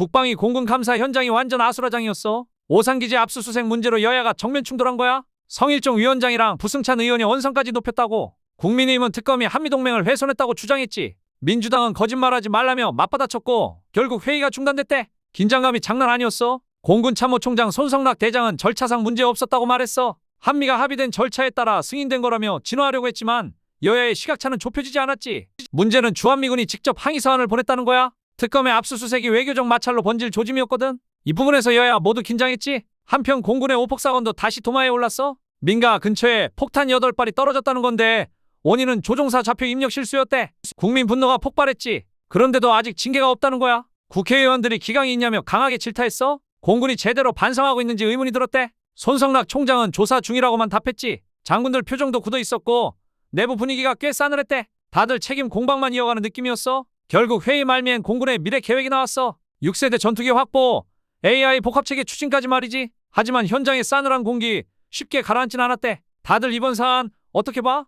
국방위 공군 감사 현장이 완전 아수라장이었어. 오산기지 압수수색 문제로 여야가 정면 충돌한 거야. 성일종 위원장이랑 부승찬 의원이 언성까지 높였다고. 국민의힘은 특검이 한미동맹을 훼손했다고 주장했지. 민주당은 거짓말하지 말라며 맞받아쳤고 결국 회의가 중단됐대. 긴장감이 장난 아니었어. 공군 참모총장 손성락 대장은 절차상 문제 없었다고 말했어. 한미가 합의된 절차에 따라 승인된 거라며 진화하려고 했지만 여야의 시각차는 좁혀지지 않았지. 문제는 주한미군이 직접 항의 사안을 보냈다는 거야. 특검의 압수수색이 외교적 마찰로 번질 조짐이었거든. 이 부분에서 여야 모두 긴장했지. 한편 공군의 오폭 사건도 다시 도마에 올랐어. 민가 근처에 폭탄 8발이 떨어졌다는 건데 원인은 조종사 좌표 입력 실수였대. 국민 분노가 폭발했지. 그런데도 아직 징계가 없다는 거야. 국회의원들이 기강이 있냐며 강하게 질타했어. 공군이 제대로 반성하고 있는지 의문이 들었대. 손성락 총장은 조사 중이라고만 답했지. 장군들 표정도 굳어 있었고 내부 분위기가 꽤 싸늘했대. 다들 책임 공방만 이어가는 느낌이었어. 결국 회의 말미엔 공군의 미래 계획이 나왔어. 6세대 전투기 확보, AI 복합체계 추진까지 말이지. 하지만 현장의 싸늘한 공기 쉽게 가라앉진 않았대. 다들 이번 사안 어떻게 봐?